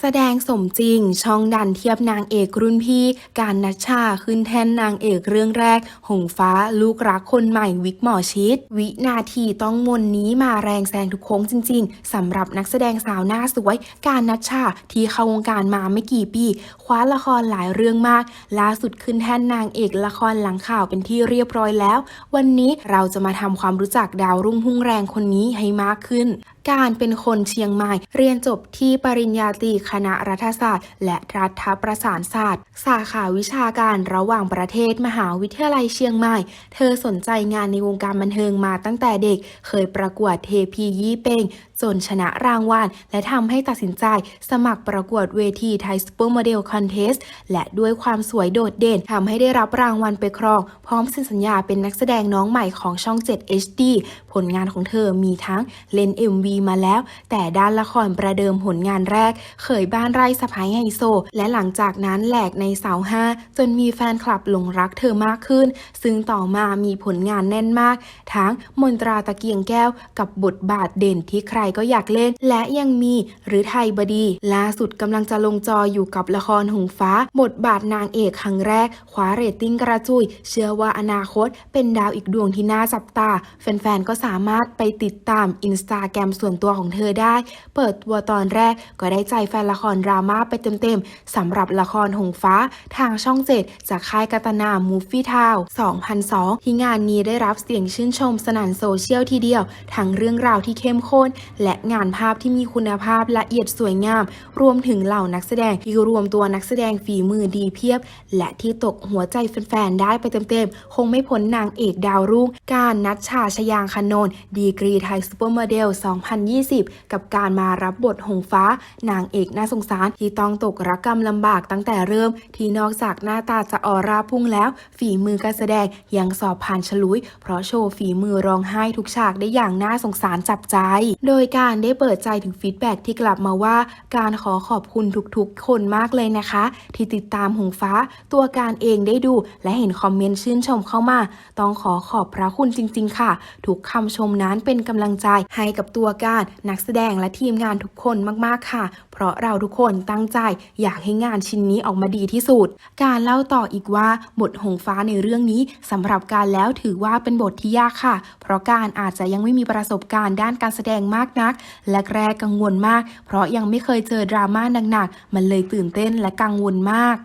แสดงสมจริง ช่องดันเทียบนางเอกรุ่นพี่ การนัชชาขึ้นแท่นนางเอกเรื่องแรก หงฟ้าลูกรักคนใหม่วิกหมอชิด วินาทีต้องมนนี้มาแรงแซงทุกโค้งจริง ๆสำหรับนักแสดงสาวหน้าสวย การนัชชาที่เข้าวงการมาไม่กี่ปี คว้าละครหลายเรื่องมาก ล่าสุดขึ้นแท่นนางเอกละครหลังข่าวเป็นที่เรียบร้อยแล้ว วันนี้เราจะมาทำความรู้จักดาวรุ่งพุ่งแรงคนนี้ให้มากขึ้น การเป็นคนเชียงใหม่ เรียนจบที่ปริญญาตรีคณะรัฐศาสตร์ และรัฐประสานศาสตร์ สาขาวิชาการระหว่างประเทศมหาวิทยาลัยเชียงใหม่ เธอสนใจงานในวงการบันเทิงมาตั้งแต่เด็ก เคยประกวดเทพียี่เป่ง จนชนะรางวัล และทำให้ตัดสินใจสมัครประกวดเวทีไทยซูเปอร์โมเดลคอนเทสต์และด้วยความสวยโดดเด่นทำให้ได้รับรางวัลไปครอง พร้อมเซ็นสัญญาเป็นนักแสดงน้องใหม่ของช่อง 7 HD ผลงานของเธอมีทั้งเล่น MV มาแล้ว แต่ด้านละครประเดิมผลงานแรก เขยบ้านไร่สะพ้ายไฮโซ และหลังจากนั้นแหลกในเสาห้าจนมีแฟนคลับหลงรักเธอมากขึ้น ซึ่งต่อมามีผลงานแน่นมาก ทั้งมนตราตะเกียงแก้วกับบทบาทเด่นที่ใครก็อยากเล่น และยังมีหรือไทยบดี ล่าสุดกำลังจะลงจออยู่กับละครหงฟ้า บทบาทนางเอกครั้งแรกคว้าเรตติ้งกระจุย เชื่อว่าอนาคตเป็นดาวอีกดวงที่น่าจับตา แฟนๆ ก็สามารถไปติดตามอินสตาแกรมส่วนตัวของเธอได้ เปิดตัวตอนแรกก็ได้ใจแฟนละครดราม่าไปเต็มๆสำหรับละครหงฟ้าทางช่องเจ็ดจากค่ายกัตนามูฟฟี่ทาว2002 ที่งานนี้ได้รับเสียงชื่นชมสนั่นโซเชียลทีเดียว ทั้งเรื่องราวที่เข้มข้นและงานภาพที่มีคุณภาพละเอียดสวยงาม รวมถึงเหล่านักแสดงที่รวมตัวนักแสดงฝีมือดีเพียบ และที่ตกหัวใจแฟนๆได้ไปเต็มๆ คงไม่พ้นนางเอกดาวรุ่ง การนัชชาชยางคานน์ดีกรีไทยซูเปอร์โมเดล 2020 กับการมารับบทหงฟ้า นางเอกน่าสงสารที่ต้องตกรักกรรมลำบากตั้งแต่เริ่ม ที่นอกจากหน้าตาจะออร่าพุ่งแล้ว ฝีมือการแสดงยังสอบผ่านฉลุย เพราะโชว์ฝีมือร้องไห้ทุกฉากได้อย่างน่าสงสารจับใจ โดยการได้เปิดใจถึงฟีดแบ็กที่กลับมาว่าการขอขอบคุณทุกๆ คนมากเลยนะคะ ที่ติดตามหงฟ้าตัวการเองได้ดู และเห็นคอมเมนต์ชื่นชมเข้ามา ต้องขอขอบพระคุณจริง ๆ ค่ะ ทุกคำชมนั้นเป็นกำลังใจให้กับตัวการนักแสดงและทีมงานทุกคนมากๆค่ะ เพราะเราทุกคนตั้งใจอยากให้งานชิ้นนี้ออกมาดีที่สุด การเล่าต่ออีกว่าบทหงฟ้าในเรื่องนี้สำหรับการแล้วถือว่าเป็นบทที่ยากค่ะ เพราะการอาจจะยังไม่มีประสบการณ์ด้านการแสดงมากนัก และแรกกังวลมาก เพราะยังไม่เคยเจอดราม่าหนักๆ มันเลยตื่นเต้นและกังวลมาก